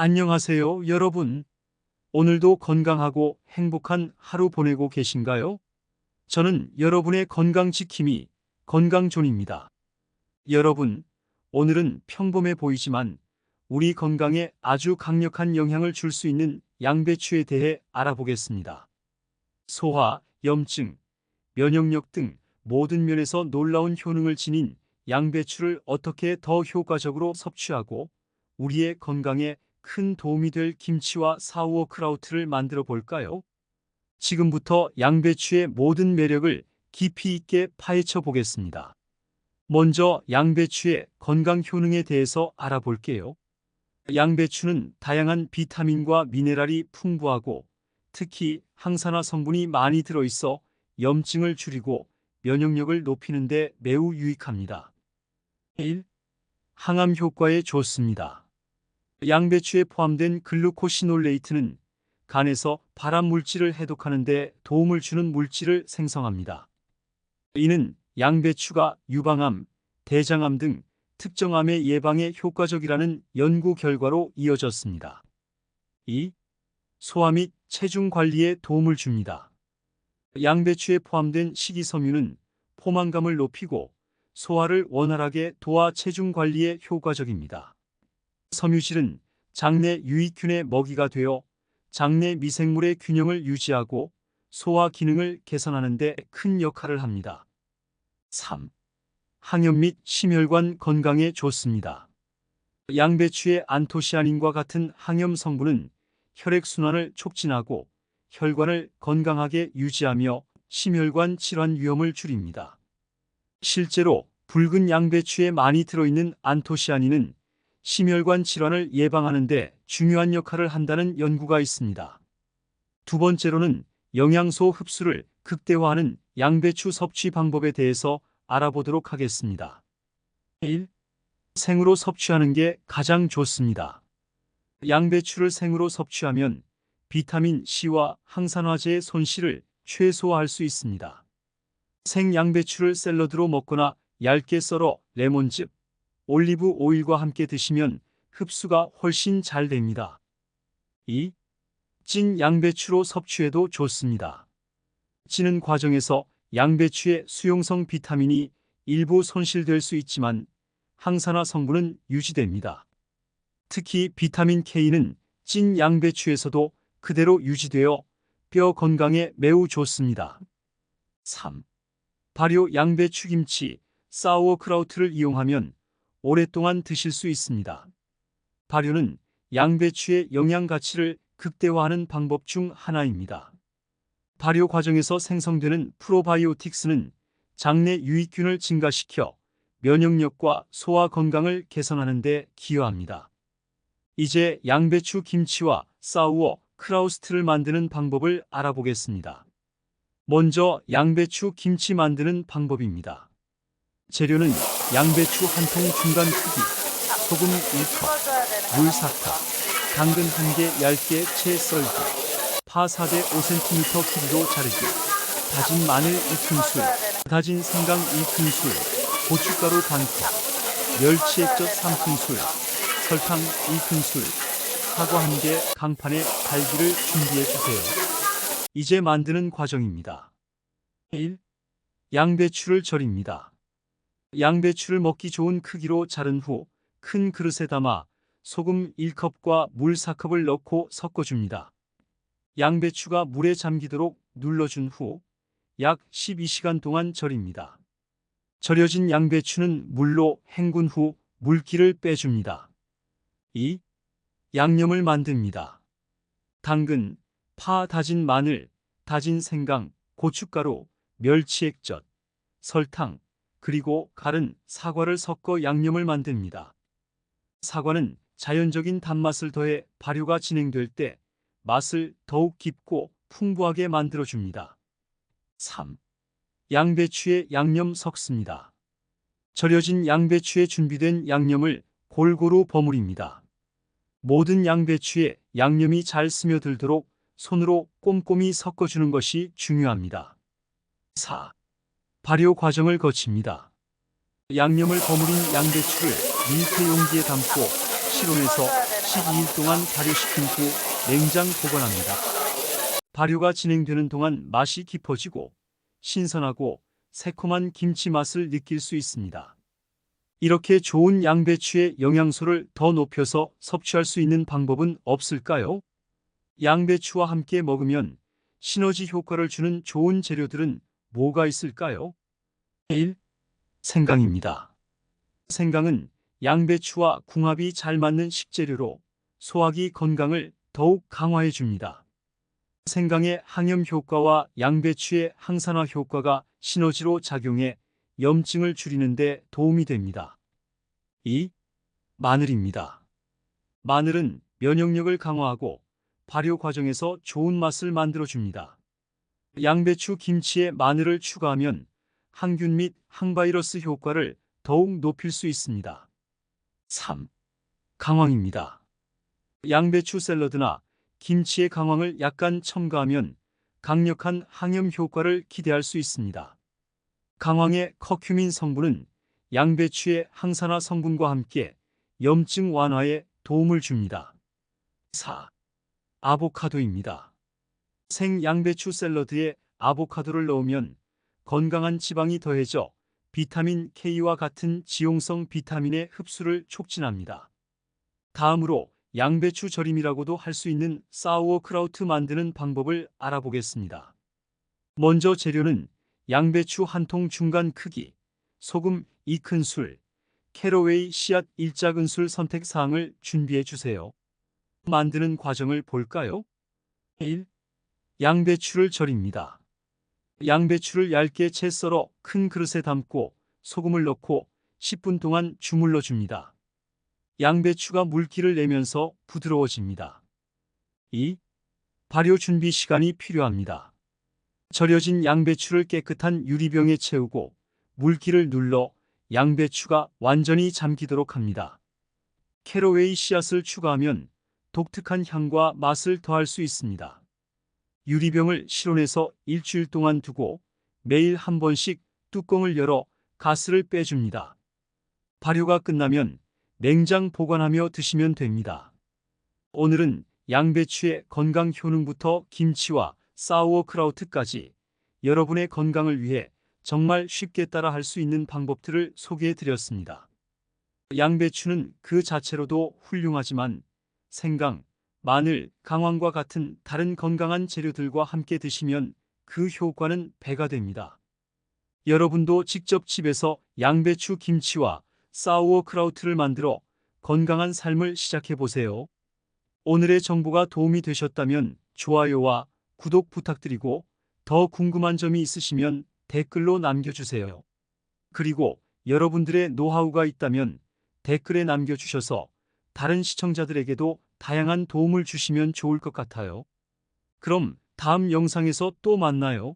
안녕하세요, 여러분. 오늘도 건강하고 행복한 하루 보내고 계신가요? 저는 여러분의 건강 지킴이 건강존입니다. 여러분, 오늘은 평범해 보이지만 우리 건강에 아주 강력한 영향을 줄 수 있는 양배추에 대해 알아보겠습니다. 소화, 염증, 면역력 등 모든 면에서 놀라운 효능을 지닌 양배추를 어떻게 더 효과적으로 섭취하고 우리의 건강에 큰 도움이 될 김치와 사우어 크라우트를 만들어 볼까요? 지금부터 양배추의 모든 매력을 깊이 있게 파헤쳐 보겠습니다. 먼저 양배추의 건강 효능에 대해서 알아볼게요. 양배추는 다양한 비타민과 미네랄이 풍부하고 특히 항산화 성분이 많이 들어있어 염증을 줄이고 면역력을 높이는 데 매우 유익합니다. 1. 항암 효과에 좋습니다. 양배추에 포함된 글루코시놀레이트는 간에서 발암 물질을 해독하는 데 도움을 주는 물질을 생성합니다. 이는 양배추가 유방암, 대장암 등 특정 암의 예방에 효과적이라는 연구 결과로 이어졌습니다. 2. 소화 및 체중 관리에 도움을 줍니다. 양배추에 포함된 식이섬유는 포만감을 높이고 소화를 원활하게 도와 체중 관리에 효과적입니다. 섬유질은 장내 유익균의 먹이가 되어 장내 미생물의 균형을 유지하고 소화 기능을 개선하는 데 큰 역할을 합니다. 3. 항염 및 심혈관 건강에 좋습니다. 양배추의 안토시아닌과 같은 항염 성분은 혈액순환을 촉진하고 혈관을 건강하게 유지하며 심혈관 질환 위험을 줄입니다. 실제로 붉은 양배추에 많이 들어있는 안토시아닌은 심혈관 질환을 예방하는 데 중요한 역할을 한다는 연구가 있습니다. 두 번째로는 영양소 흡수를 극대화하는 양배추 섭취 방법에 대해서 알아보도록 하겠습니다. 1. 생으로 섭취하는 게 가장 좋습니다. 양배추를 생으로 섭취하면 비타민 C와 항산화제의 손실을 최소화할 수 있습니다. 생 양배추를 샐러드로 먹거나 얇게 썰어 레몬즙, 올리브 오일과 함께 드시면 흡수가 훨씬 잘 됩니다. 2. 찐 양배추로 섭취해도 좋습니다. 찌는 과정에서 양배추의 수용성 비타민이 일부 손실될 수 있지만 항산화 성분은 유지됩니다. 특히 비타민 K는 찐 양배추에서도 그대로 유지되어 뼈 건강에 매우 좋습니다. 3. 발효 양배추 김치, 사우어크라우트를 이용하면 오랫동안 드실 수 있습니다. 발효는 양배추의 영양 가치를 극대화하는 방법 중 하나입니다. 발효 과정에서 생성되는 프로바이오틱스는 장내 유익균을 증가시켜 면역력과 소화 건강을 개선하는 데 기여합니다. 이제 양배추 김치와 사우어 크라우스트를 만드는 방법을 알아보겠습니다. 먼저 양배추 김치 만드는 방법입니다. 재료는 양배추 한 통 중간 크기, 소금 1컵, 물 4컵, 당근 1개 얇게 채 썰기, 파 4대 5cm 길이로 자르기, 다진 마늘 2큰술, 다진 생강 2큰술, 고춧가루 반컵, 멸치 액젓 3큰술, 설탕 2큰술, 사과 1개, 강판에 갈기를 준비해 주세요. 이제 만드는 과정입니다. 1. 양배추를 절입니다. 양배추를 먹기 좋은 크기로 자른 후 큰 그릇에 담아 소금 1컵과 물 4컵을 넣고 섞어줍니다. 양배추가 물에 잠기도록 눌러준 후 약 12시간 동안 절입니다. 절여진 양배추는 물로 헹군 후 물기를 빼줍니다. 2. 양념을 만듭니다. 당근, 파 다진 마늘, 다진 생강, 고춧가루, 멸치 액젓, 설탕, 그리고 갈은 사과를 섞어 양념을 만듭니다. 사과는 자연적인 단맛을 더해 발효가 진행될 때 맛을 더욱 깊고 풍부하게 만들어줍니다. 3. 양배추에 양념 섞습니다. 절여진 양배추에 준비된 양념을 골고루 버무립니다. 모든 양배추에 양념이 잘 스며들도록 손으로 꼼꼼히 섞어주는 것이 중요합니다. 4. 발효 과정을 거칩니다. 양념을 버무린 양배추를 밀폐 용기에 담고 실온에서 12일 동안 발효시킨 후 냉장 보관합니다. 발효가 진행되는 동안 맛이 깊어지고 신선하고 새콤한 김치 맛을 느낄 수 있습니다. 이렇게 좋은 양배추의 영양소를 더 높여서 섭취할 수 있는 방법은 없을까요? 양배추와 함께 먹으면 시너지 효과를 주는 좋은 재료들은 뭐가 있을까요? 1. 생강입니다. 생강은 양배추와 궁합이 잘 맞는 식재료로 소화기 건강을 더욱 강화해 줍니다. 생강의 항염 효과와 양배추의 항산화 효과가 시너지로 작용해 염증을 줄이는 데 도움이 됩니다. 2. 마늘입니다. 마늘은 면역력을 강화하고 발효 과정에서 좋은 맛을 만들어 줍니다. 양배추 김치에 마늘을 추가하면 항균 및 항바이러스 효과를 더욱 높일 수 있습니다. 3. 강황입니다. 양배추 샐러드나 김치의 강황을 약간 첨가하면 강력한 항염 효과를 기대할 수 있습니다. 강황의 커큐민 성분은 양배추의 항산화 성분과 함께 염증 완화에 도움을 줍니다. 4. 아보카도입니다. 생 양배추 샐러드에 아보카도를 넣으면 건강한 지방이 더해져 비타민 K와 같은 지용성 비타민의 흡수를 촉진합니다. 다음으로 양배추 절임이라고도 할 수 있는 사우어크라우트 만드는 방법을 알아보겠습니다. 먼저 재료는 양배추 한 통 중간 크기, 소금 2큰술, 캐러웨이 씨앗 1작은술 선택 사항을 준비해 주세요. 만드는 과정을 볼까요? 1. 양배추를 절입니다. 양배추를 얇게 채 썰어 큰 그릇에 담고 소금을 넣고 10분 동안 주물러 줍니다. 양배추가 물기를 내면서 부드러워집니다. 2. 발효 준비 시간이 필요합니다. 절여진 양배추를 깨끗한 유리병에 채우고 물기를 눌러 양배추가 완전히 잠기도록 합니다. 캐러웨이 씨앗을 추가하면 독특한 향과 맛을 더할 수 있습니다. 유리병을 실온에서 일주일 동안 두고 매일 한 번씩 뚜껑을 열어 가스를 빼줍니다. 발효가 끝나면 냉장 보관하며 드시면 됩니다. 오늘은 양배추의 건강 효능부터 김치와 사우어크라우트까지 여러분의 건강을 위해 정말 쉽게 따라 할 수 있는 방법들을 소개해 드렸습니다. 양배추는 그 자체로도 훌륭하지만 생강, 마늘, 강황과 같은 다른 건강한 재료들과 함께 드시면 그 효과는 배가 됩니다. 여러분도 직접 집에서 양배추 김치와 사우어크라우트를 만들어 건강한 삶을 시작해 보세요. 오늘의 정보가 도움이 되셨다면 좋아요와 구독 부탁드리고 더 궁금한 점이 있으시면 댓글로 남겨주세요. 그리고 여러분들의 노하우가 있다면 댓글에 남겨주셔서 다른 시청자들에게도 다양한 도움을 주시면 좋을 것 같아요. 그럼 다음 영상에서 또 만나요.